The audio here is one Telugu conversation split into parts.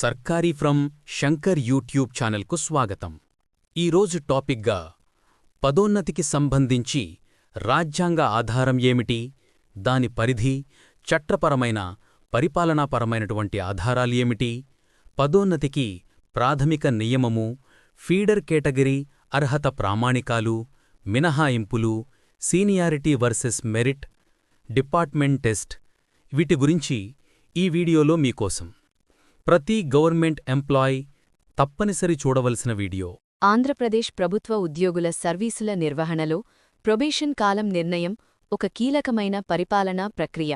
సర్కారీ ఫ్రమ్ శంకర్ యూట్యూబ్ ఛానల్కు స్వాగతం. ఈరోజు టాపిక్గా పదోన్నతికి సంబంధించి రాజ్యాంగ ఆధారం ఏమిటి దాని పరిధి చట్టపరమైన పరిపాలనాపరమైనటువంటి ఆధారాలు ఏమిటి పదోన్నతికి ప్రాథమిక నియమము ఫీడర్ కేటగిరీ అర్హత ప్రామాణికాలు మినహాయింపులు seniority versus merit department test వీటి గురించి ఈ వీడియోలో మీకోసం. ప్రతి గవర్నమెంట్ ఎంప్లాయీ తప్పనిసరి చూడవలసిన వీడియో. ఆంధ్రప్రదేశ్ ప్రభుత్వ ఉద్యోగుల సర్వీసుల నిర్వహణలో ప్రొబేషన్ కాలం నిర్ణయం ఒక కీలకమైన పరిపాలనా ప్రక్రియ.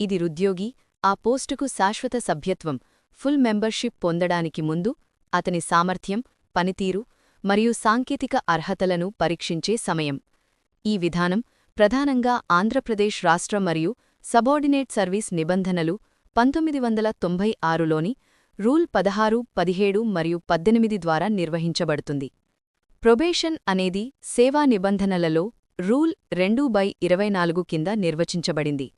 ఇది రుద్యోగి ఆ పోస్టుకు శాశ్వత సభ్యత్వం ఫుల్ మెంబర్షిప్ పొందడానికి ముందు అతని సామర్థ్యం పనితీరు మరియు సాంకేతిక అర్హతలను పరీక్షించే సమయం. ఈ విధానం ప్రధానంగా ఆంధ్రప్రదేశ్ రాష్ట్ర మరియు సబార్డినేట్ సర్వీస్ నిబంధనలు పంతొమ్మిది వందల తొంభై ఆరులోని రూల్ పదహారు పదిహేడు మరియు పద్దెనిమిది ద్వారా నిర్వహించబడుతుంది. ప్రొబేషన్ అనేది సేవా నిబంధనలలో రూల్ రెండు బై ఇరవై నాలుగు కింద నిర్వచించబడింది.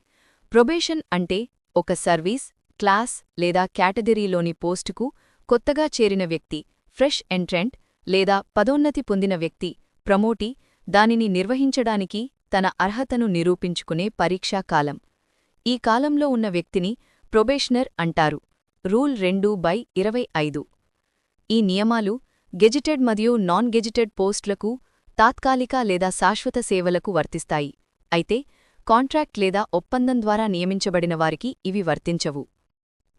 ప్రొబేషన్ అంటే ఒక సర్వీస్ క్లాస్ లేదా కేటగిరీలోని పోస్టుకు కొత్తగా చేరిన వ్యక్తి ఫ్రెష్ ఎంట్రెంట్ లేదా పదోన్నతి పొందిన వ్యక్తి ప్రమోటి దానిని నిర్వహించడానికి తన అర్హతను నిరూపించుకునే పరీక్షా కాలం. ఈ కాలంలో ఉన్న వ్యక్తిని ప్రొబేషనర్ అంటారు. రూల్ రెండు బై ఇరవై ఐదు. ఈ నియమాలు గెజిటెడ్ మరియు నాన్ గెజిటెడ్ పోస్టులకు తాత్కాలిక లేదా శాశ్వత సేవలకు వర్తిస్తాయి. అయితే కాంట్రాక్ట్ లేదా ఒప్పందం ద్వారా నియమించబడిన వారికి ఇవి వర్తించవు.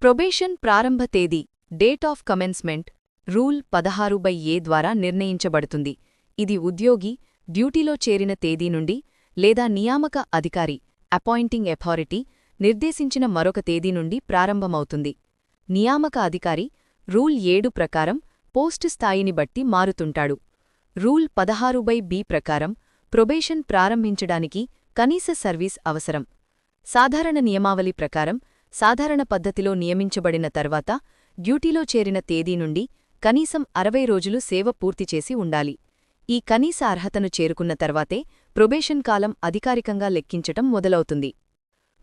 ప్రొబేషన్ ప్రారంభ తేదీ డేట్ ఆఫ్ కమెన్స్మెంట్ రూల్ పదహారు బై ఏ ద్వారా నిర్ణయించబడుతుంది. ఇది ఉద్యోగి డ్యూటీలో చేరిన తేదీ నుండి లేదా నియామక అధికారి అపాయింటింగ్ అథారిటీ నిర్దేశించిన మరొక తేదీ నుండి ప్రారంభమవుతుంది. నియామక అధికారి రూల్ ఏడు ప్రకారం పోస్టు స్థాయిని బట్టి మారుతుంటాడు. రూల్ పదహారు బై బి ప్రకారం ప్రొబేషన్ ప్రారంభించడానికి కనీస సర్వీస్ అవసరం. సాధారణ నియమావళి ప్రకారం సాధారణ పద్ధతిలో నియమించబడిన తర్వాత డ్యూటీలో చేరిన తేదీ నుండి కనీసం అరవై రోజులు సేవ పూర్తి చేసి ఉండాలి. ఈ కనీస అర్హతను చేరుకున్న తర్వాతే ప్రొబేషన్ కాలం అధికారికంగా లెక్కించటం మొదలవుతుంది.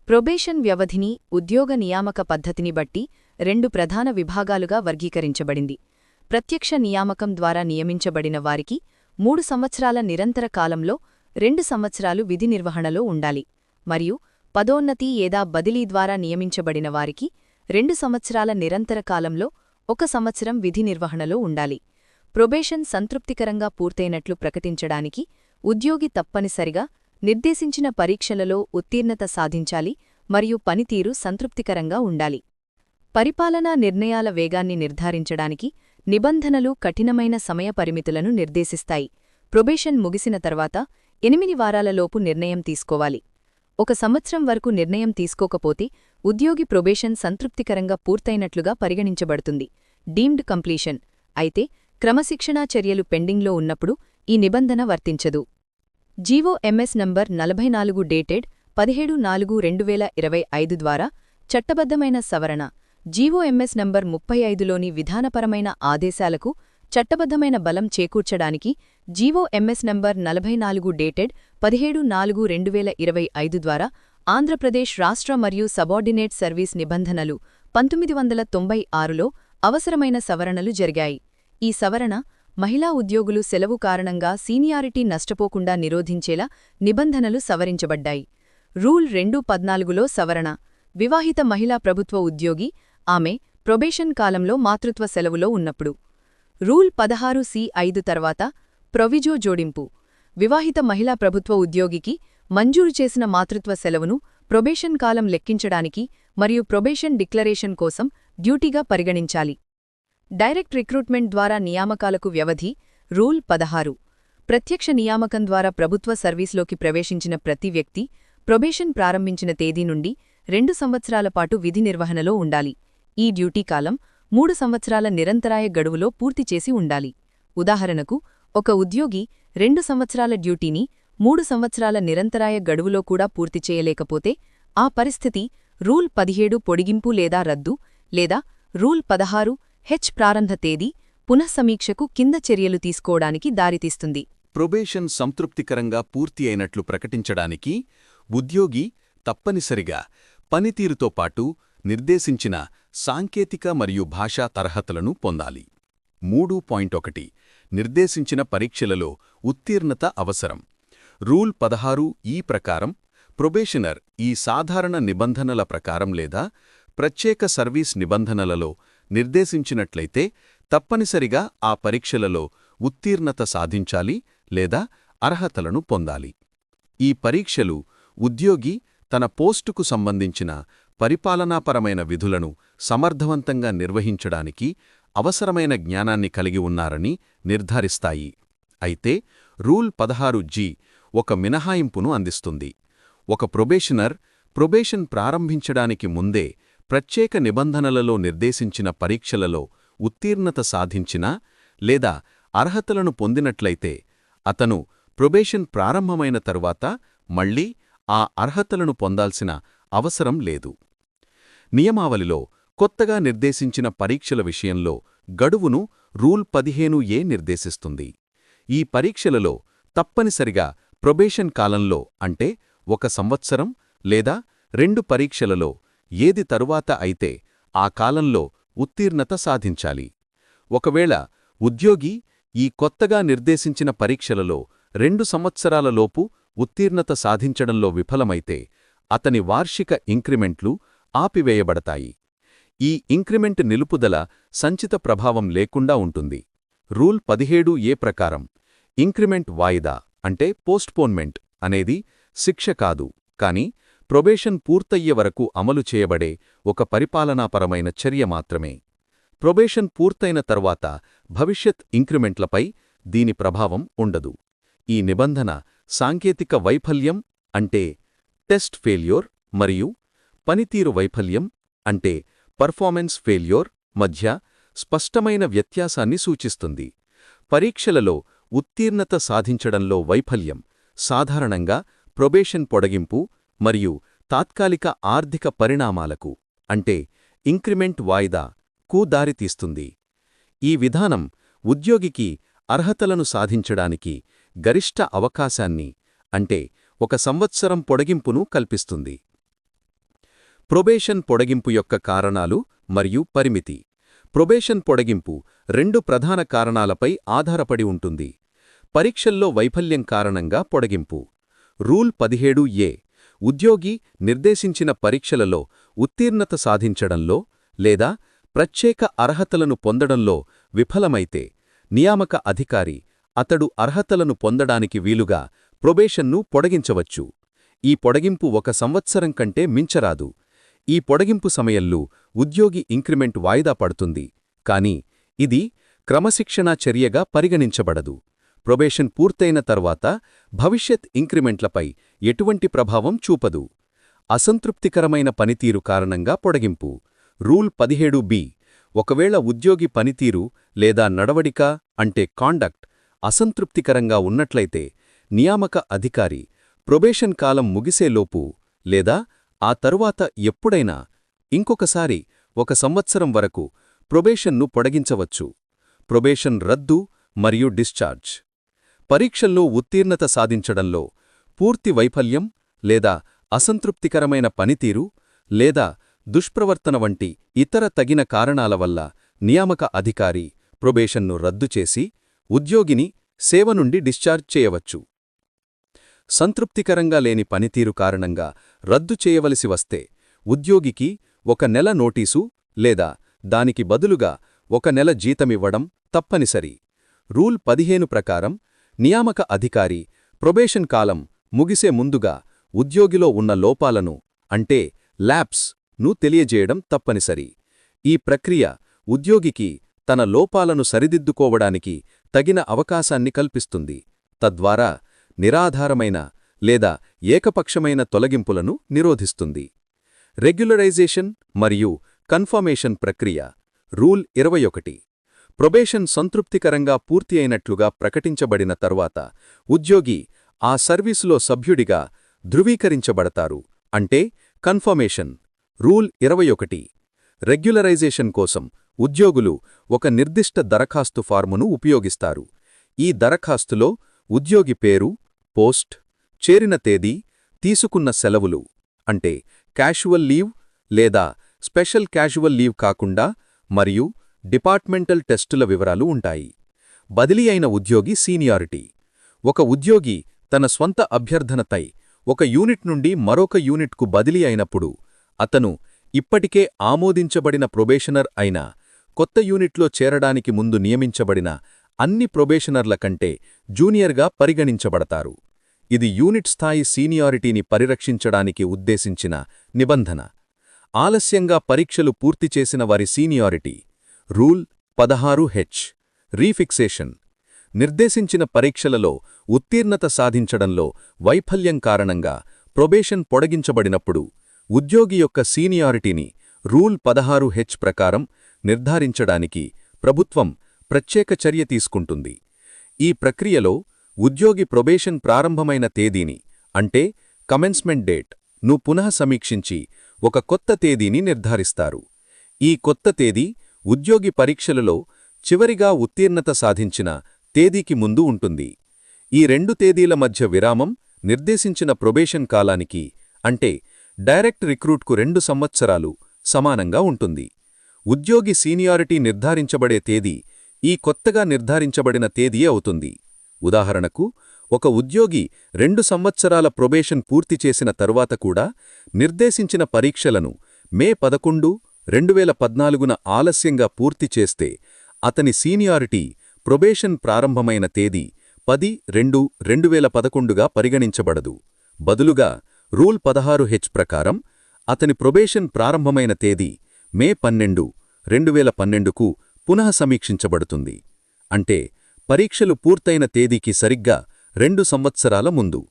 ప్రొబేషన్ వ్యవధిని ఉద్యోగ నియామక పద్ధతిని బట్టి రెండు ప్రధాన విభాగాలుగా వర్గీకరించబడింది. ప్రత్యక్ష నియామకం ద్వారా నియమించబడిన వారికి మూడు సంవత్సరాల నిరంతర కాలంలో రెండు సంవత్సరాలు విధి నిర్వహణలో ఉండాలి. మరియు పదోన్నతి ఏదా బదిలీ ద్వారా నియమించబడిన వారికి రెండు సంవత్సరాల నిరంతర కాలంలో ఒక సంవత్సరం విధి నిర్వహణలో ఉండాలి. ప్రొబేషన్ సంతృప్తికరంగా పూర్తయినట్లు ప్రకటించడానికి ఉద్యోగి తప్పనిసరిగా నిర్దేశించిన పరీక్షలలో ఉత్తీర్ణత సాధించాలి మరియు పనితీరు సంతృప్తికరంగా ఉండాలి. పరిపాలనా నిర్ణయాల వేగాన్ని నిర్ధారించడానికి నిబంధనలు కఠినమైన సమయ పరిమితులను నిర్దేశిస్తాయి. ప్రొబేషన్ ముగిసిన తర్వాత ఎనిమిది వారాలలోపు నిర్ణయం తీసుకోవాలి. ఒక సంవత్సరం వరకు నిర్ణయం తీసుకోకపోతే ఉద్యోగి ప్రొబేషన్ సంతృప్తికరంగా పూర్తయినట్లుగా పరిగణించబడుతుంది. Deemed completion. అయితే క్రమశిక్షణా చర్యలు పెండింగ్లో ఉన్నప్పుడు ఈ నిబంధన వర్తించదు. జీవో ఎంఎస్ నంబర్ నలభై నాలుగు డేటెడ్ పదిహేడు నాలుగు రెండు వేల ఇరవై ఐదు ద్వారా చట్టబద్ధమైన సవరణ. జీఓఎంఎస్ నంబర్ ముప్పై ఐదులోని విధానపరమైన ఆదేశాలకు చట్టబద్ధమైన బలం చేకూర్చడానికి జీవోఎంఎస్ నంబర్ నలభై నాలుగు డేటెడ్ పదిహేడు నాలుగు రెండు వేల ఇరవై ఐదు ద్వారా ఆంధ్రప్రదేశ్ రాష్ట్ర మరియు సబార్డినేట్ సర్వీస్ నిబంధనలు పంతొమ్మిది వందల తొంభై ఆరులో అవసరమైన సవరణలు జరిగాయి. ఈ సవరణ మహిళా ఉద్యోగులు సెలవు కారణంగా సీనియారిటీ నష్టపోకుండా నిరోధించేలా నిబంధనలు సవరించబడ్డాయి. రూల్ రెండు పద్నాలుగులో సవరణ. వివాహిత మహిళా ప్రభుత్వ ఉద్యోగి ఆమె ప్రొబేషన్ కాలంలో మాతృత్వ సెలవులో ఉన్నప్పుడు. రూల్ పదహారు సి ఐదు తర్వాత ప్రొవిజో జోడింపు. వివాహిత మహిళా ప్రభుత్వ ఉద్యోగికి మంజూరు చేసిన మాతృత్వ సెలవును ప్రొబేషన్ కాలం లెక్కించడానికి మరియు ప్రొబేషన్ డిక్లరేషన్ కోసం డ్యూటీగా పరిగణించాలి. డైరెక్ట్ రిక్రూట్మెంట్ ద్వారా నియామకాలకు వ్యవధి రూల్ పదహారు. ప్రత్యక్ష నియామకం ద్వారా ప్రభుత్వ సర్వీస్లోకి ప్రవేశించిన ప్రతి వ్యక్తి ప్రొబేషన్ ప్రారంభించిన తేదీ నుండి రెండు సంవత్సరాల పాటు విధి నిర్వహణలో ఉండాలి. ఈ డ్యూటీ కాలం మూడు సంవత్సరాల నిరంతరాయ గడువులో పూర్తి చేసి ఉండాలి. ఉదాహరణకు ఒక ఉద్యోగి రెండు సంవత్సరాల డ్యూటీని మూడు సంవత్సరాల నిరంతరాయ గడువులో కూడా పూర్తి చేయలేకపోతే ఆ పరిస్థితి రూల్ పదిహేడు పొడిగింపు లేదా రద్దు లేదా రూల్ పదహారు హెచ్ ప్రారంభ తేదీ పునఃసమీక్షకు కింద చర్యలు తీసుకోవడానికి దారితీస్తుంది. ప్రొబేషన్ సంతృప్తికరంగా పూర్తి అయినట్లు ప్రకటించడానికి ఉద్యోగి తప్పనిసరిగా పనితీరుతో పాటు నిర్దేశించిన సాంకేతిక మరియు భాషా తరహతలను పొందాలి. మూడు పాయింట్ ఒకటి నిర్దేశించిన పరీక్షలలో ఉత్తీర్ణత అవసరం. రూల్ పదహారు ఈ ప్రకారం ప్రొబేషనర్ ఈ సాధారణ నిబంధనల ప్రకారం లేదా ప్రత్యేక సర్వీస్ నిబంధనలలో నిర్దేశించినట్లయితే తప్పనిసరిగా ఆ పరీక్షలలో ఉత్తీర్ణత సాధించాలి లేదా అర్హతలను పొందాలి. ఈ పరీక్షలు ఉద్యోగి తన పోస్టుకు సంబంధించిన పరిపాలనాపరమైన విధులను సమర్థవంతంగా నిర్వహించడానికి అవసరమైన జ్ఞానాన్ని కలిగి ఉన్నారని నిర్ధారిస్తాయి. అయితే రూల్ పదహారు జీ ఒక మినహాయింపును అందిస్తుంది. ఒక ప్రొబేషనర్ ప్రొబేషన్ ప్రారంభించడానికి ముందే ప్రత్యేక నిబంధనలలో నిర్దేశించిన పరీక్షలలో ఉత్తీర్ణత సాధించినా లేదా అర్హతలను పొందినట్లయితే అతను ప్రొబేషన్ ప్రారంభమైన తరువాత మళ్ళీ ఆ అర్హతలను పొందాల్సిన అవసరం లేదు. నియమావళిలో కొత్తగా నిర్దేశించిన పరీక్షల విషయంలో గడువును రూల్ పదిహేను ఏ నిర్దేశిస్తుంది. ఈ పరీక్షలలో తప్పనిసరిగా ప్రొబేషన్ కాలంలో అంటే ఒక సంవత్సరం లేదా రెండు పరీక్షలలో ఏది తరువాత అయితే ఆ కాలంలో ఉత్తీర్ణత సాధించాలి. ఒకవేళ ఉద్యోగి ఈ కొత్తగా నిర్దేశించిన పరీక్షలలో రెండు సంవత్సరాలలోపు ఉత్తీర్ణత సాధించడంలో విఫలమైతే అతని వార్షిక ఇంక్రిమెంట్లు ఆపివేయబడతాయి. ఈ ఇంక్రిమెంట్ నిలుపుదల సంచిత ప్రభావం లేకుండా ఉంటుంది. రూల్ పదిహేడు ఏ ప్రకారం ఇంక్రిమెంట్ వాయిదా అంటే పోస్ట్పోన్మెంట్ అనేది శిక్ష కాదు కాని ప్రొబేషన్ పూర్తయ్యే వరకు అమలు చేయబడే ఒక పరిపాలనాపరమైన చర్య మాత్రమే. ప్రొబేషన్ పూర్తయిన తర్వాత భవిష్యత్ ఇంక్రిమెంట్లపై దీని ప్రభావం ఉండదు. ఈ నిబంధన సాంకేతిక వైఫల్యం అంటే టెస్ట్ ఫెయిల్యూర్ మరియు పనితీరు వైఫల్యం అంటే పర్ఫార్మెన్స్ ఫెయిల్యూర్ మధ్య స్పష్టమైన వ్యత్యాసాన్ని సూచిస్తుంది. పరీక్షలలో ఉత్తీర్ణత సాధించడంలో వైఫల్యం సాధారణంగా ప్రొబేషన్ పొడగింపు మరియు తాత్కాలిక ఆర్థిక పరిణామాలకు అంటే ఇంక్రిమెంట్ వాయిదా కు దారితీస్తుంది. ఈ విధానం ఉద్యోగికి అర్హతలను సాధించడానికి గరిష్ట అవకాశాన్ని అంటే ఒక సంవత్సరం పొడగింపును కల్పిస్తుంది. ప్రొబేషన్ పొడగింపు యొక్క కారణాలు మరియు పరిమితి. ప్రొబేషన్ పొడగింపు రెండు ప్రధాన కారణాలపై ఆధారపడి ఉంటుంది. పరీక్షల్లో వైఫల్యం కారణంగా పొడగింపు. రూల్ పదిహేడు ఏ. ఉద్యోగి నిర్దేశించిన పరీక్షలలో ఉత్తీర్ణత సాధించడంలో లేదా ప్రత్యేక అర్హతలను పొందడంలో విఫలమైతే నియామక అధికారి అతడు అర్హతలను పొందడానికి వీలుగా ప్రొబేషన్ను పొడగించవచ్చు. ఈ పొడగింపు ఒక సంవత్సరం కంటే మించరాదు. ఈ పొడగింపు సమయంలో ఉద్యోగి ఇంక్రిమెంట్ వాయిదా పడుతుంది కానీ ఇది క్రమశిక్షణా చర్యగా పరిగణించబడదు. ప్రొబేషన్ పూర్తయిన తర్వాత భవిష్యత్ ఇంక్రిమెంట్లపై ఎటువంటి ప్రభావం చూపదు. అసంతృప్తికరమైన పనితీరు కారణంగా పొడగింపు. రూల్ పదిహేడు బి ఒకవేళ ఉద్యోగి పనితీరు లేదా నడవడిక అంటే కాండక్ట్ అసంతృప్తికరంగా ఉన్నట్లయితే నియామక అధికారి ప్రొబేషన్ కాలం ముగిసేలోపు లేదా ఆ తరువాత ఎప్పుడైనా ఇంకొకసారి ఒక సంవత్సరం వరకు ప్రొబేషన్ను పొడగించవచ్చు. ప్రొబేషన్ రద్దు మరియు డిశ్చార్జ్. పరీక్షల్లో ఉత్తీర్ణత సాధించడంలో పూర్తి వైఫల్యం లేదా అసంతృప్తికరమైన పనితీరు లేదా దుష్ప్రవర్తన వంటి ఇతర తగిన కారణాల వల్ల నియామక అధికారి ప్రొబేషన్ను రద్దు చేసి ఉద్యోగిని సేవ నుండి డిశ్చార్జ్ చేయవచ్చు. సంతృప్తికరంగా లేని పనితీరు కారణంగా రద్దు చేయవలసి వస్తే ఉద్యోగికి ఒక నెల నోటీసు లేదా దానికి బదులుగా ఒక నెల జీతమివ్వడం తప్పనిసరి. రూల్ పదిహేను ప్రకారం నియామక అధికారి ప్రొబేషన్ కాలం ముగిసే ముందుగా ఉద్యోగిలో ఉన్న లోపాలను అంటే ల్యాప్స్ను తెలియజేయడం తప్పనిసరి. ఈ ప్రక్రియ ఉద్యోగికి తన లోపాలను సరిదిద్దుకోవడానికి తగిన అవకాశాన్ని కల్పిస్తుంది. తద్వారా నిరాధారమైన లేదా ఏకపక్షమైన తొలగింపులను నిరోధిస్తుంది. రెగ్యులరైజేషన్ మరియు కన్ఫర్మేషన్ ప్రక్రియ. రూల్ ఇరవై ఒకటి. ప్రొబేషన్ సంతృప్తికరంగా పూర్తి అయినట్లుగా ప్రకటించబడిన తర్వాత ఉద్యోగి ఆ సర్వీసులో సభ్యుడిగా ధృవీకరించబడతారు. అంటే కన్ఫర్మేషన్. రూల్ ఇరవై ఒకటి. రెగ్యులరైజేషన్ కోసం ఉద్యోగులు ఒక నిర్దిష్ట దరఖాస్తు ఫార్మును ఉపయోగిస్తారు. ఈ దరఖాస్తులో ఉద్యోగి పేరు పోస్ట్ చేరిన తేదీ తీసుకున్న సెలవులు అంటే క్యాషువల్ లీవ్ లేదా స్పెషల్ క్యాజువల్ లీవ్ కాకుండా మరియు డిపార్ట్మెంటల్ టెస్టుల వివరాలు ఉంటాయి. బదిలీ అయిన ఉద్యోగి సీనియారిటీ. ఒక ఉద్యోగి తన స్వంత అభ్యర్థనతై ఒక యూనిట్ నుండి మరొక యూనిట్కు బదిలీ అయినప్పుడు అతను ఇప్పటికే ఆమోదించబడిన ప్రొబేషనర్ అయిన కొత్త యూనిట్లో చేరడానికి ముందు నియమించబడిన అన్ని ప్రొబేషనర్ల కంటే జూనియర్గా పరిగణించబడతారు. ఇది యూనిట్ స్థాయి సీనియారిటీని పరిరక్షించడానికి ఉద్దేశించిన నిబంధన. ఆలస్యంగా పరీక్షలు పూర్తి చేసిన వారి సీనియారిటీ. రూల్ పదహారు హెచ్. రీఫిక్సేషన్. నిర్దేశించిన పరీక్షలలో ఉత్తీర్ణత సాధించడంలో వైఫల్యం కారణంగా ప్రొబేషన్ పొడిగించబడినప్పుడు ఉద్యోగి యొక్క సీనియారిటీని రూల్ పదహారు హెచ్ ప్రకారం నిర్ధారించడానికి ప్రభుత్వం ప్రత్యేక చర్య తీసుకుంటుంది. ఈ ప్రక్రియలో ఉద్యోగి ప్రొబేషన్ ప్రారంభమైన తేదీని అంటే కమెన్స్మెంట్ డేట్ను పునః సమీక్షించి ఒక కొత్త తేదీని నిర్ధారిస్తారు. ఈ కొత్త తేదీ ఉద్యోగి పరీక్షలలో చివరిగా ఉత్తీర్ణత సాధించిన తేదీకి ముందు ఉంటుంది. ఈ రెండు తేదీల మధ్య విరామం నిర్దేశించిన ప్రొబేషన్ కాలానికి అంటే డైరెక్ట్ రిక్రూట్కు రెండు సంవత్సరాలు సమానంగా ఉంటుంది. ఉద్యోగి సీనియారిటీ నిర్ధారించబడే తేదీ ఈ కొత్తగా నిర్ధారించబడిన తేదీ అవుతుంది. ఉదాహరణకు ఒక ఉద్యోగి రెండు సంవత్సరాల ప్రొబేషన్ పూర్తి చేసిన తరువాత కూడా నిర్దేశించిన పరీక్షలను మే పదకొండు రెండు వేల పద్నాలుగున ఆలస్యంగా పూర్తి చేస్తే అతని సీనియారిటీ ప్రొబేషన్ ప్రారంభమైన తేదీ పది రెండు రెండు వేల పదకొండుగా పరిగణించబడదు. బదులుగా రూల్ పదహారు హెచ్ ప్రకారం అతని ప్రొబేషన్ ప్రారంభమైన తేదీ మే పన్నెండు రెండు వేల పన్నెండుకు పునః సమీక్షించబడుతుంది. అంటే పరీక్షలు పూర్తయిన తేదీకి సరిగ్గా రెండు సంవత్సరాల ముందు.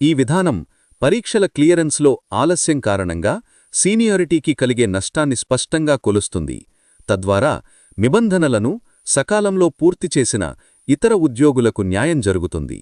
ఈ విధానం పరీక్షల క్లియరెన్స్లో ఆలస్యం కారణంగా సీనియారిటీకి కలిగే నష్టాన్ని స్పష్టంగా కొలుస్తుంది. తద్వారా నిబంధనలను సకాలంలో పూర్తి చేసిన ఇతర ఉద్యోగులకు న్యాయం జరుగుతుంది.